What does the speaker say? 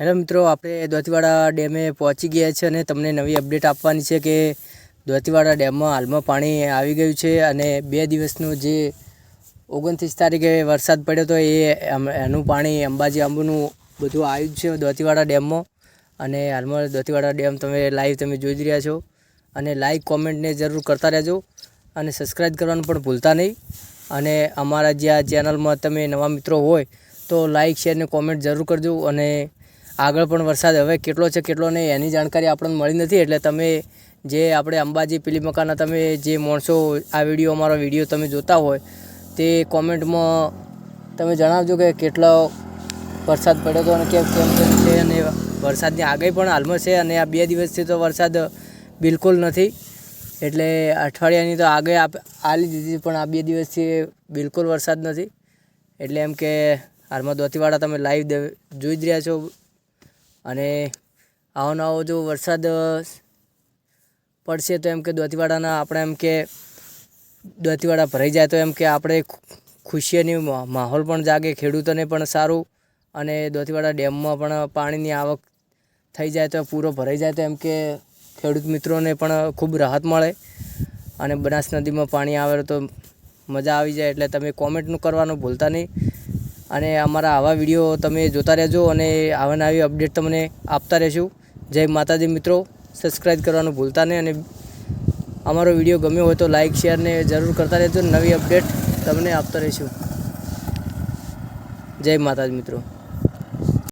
Hello મિત્રો, આપણે દોતીવાડા ડેમે પહોંચી ગયા છે અને તમને નવી અપડેટ આપવાની છે કે દોતીવાડા ડેમમાં હાલમાં પાણી આવી ગયું છે અને બે દિવસનું જે ઓગણત્રીસ તારીખે વરસાદ પડ્યો હતો એ એનું પાણી અંબાજી આંબુનું બધું આવ્યું છે દોતીવાડા ડેમમાં. અને હાલમાં દોતીવાડા ડેમ તમે લાઈવ તમે જોઈ રહ્યા છો. અને લાઈક કોમેન્ટને જરૂર કરતા રહેજો. અને સબસ્ક્રાઈબ કરવાનું પણ ભૂલતા નહીં. અને અમારા જે આ ચેનલમાં તમે નવા મિત્રો હોય તો લાઈક શેર ને કોમેન્ટ જરૂર કરજો. અને આગળ પણ વરસાદ હવે કેટલો છે, કેટલો નહીં, એની જાણકારી આપણને મળી નથી. એટલે તમે જે આપણે અંબાજી પીલી મકાના તમે જે માણસો આ વીડિયો, અમારો વીડિયો તમે જોતા હોય, તે કોમેન્ટમાં તમે જણાવજો કે કેટલો વરસાદ પડ્યો હતો અને કેમ કેમ છે અને વરસાદની આગાહી પણ હાલમાં છે અને આ બે દિવસથી તો વરસાદ બિલકુલ નથી. એટલે અઠવાડિયાની તો આગે આલી દીધી, પણ આ બે દિવસથી બિલકુલ વરસાદ નથી. એટલે એમ કે હાલમાં દોતીવાડા તમે લાઈવ જોઈ જ રહ્યા છો. અને આવો નવો જો વરસાદ પડશે તો એમ કે દોતીવાડાના આપણે એમ કે દોતીવાડા ભરાઈ જાય તો એમ કે આપણે ખુશીની માહોલ પણ જાગે, ખેડૂતોને પણ સારું અને દોતીવાડા ડેમમાં પણ પાણીની આવક થઈ જાય તો પૂરો ભરાઈ જાય તો એમ કે ખેડૂત મિત્રોને પણ ખૂબ રાહત મળે અને બનાસ નદીમાં પાણી આવે તો મજા આવી જાય એટલે તમે કોમેન્ટનું કરવાનું ભૂલતા નહીં. અને અમારા આવા વીડિયો તમે જોતા રહેજો અને આવા નવી અપડેટ તમને આપતા રહેશું. જય માતાજી મિત્રો. સબસ્ક્રાઈબ કરવાનું ભૂલતા નહીં અને અમારો વીડિયો ગમ્યો હોય તો લાઈક શેર ને જરૂર કરતા રહેજો. નવી અપડેટ તમને આપતા રહીશું. જય માતાજી મિત્રો.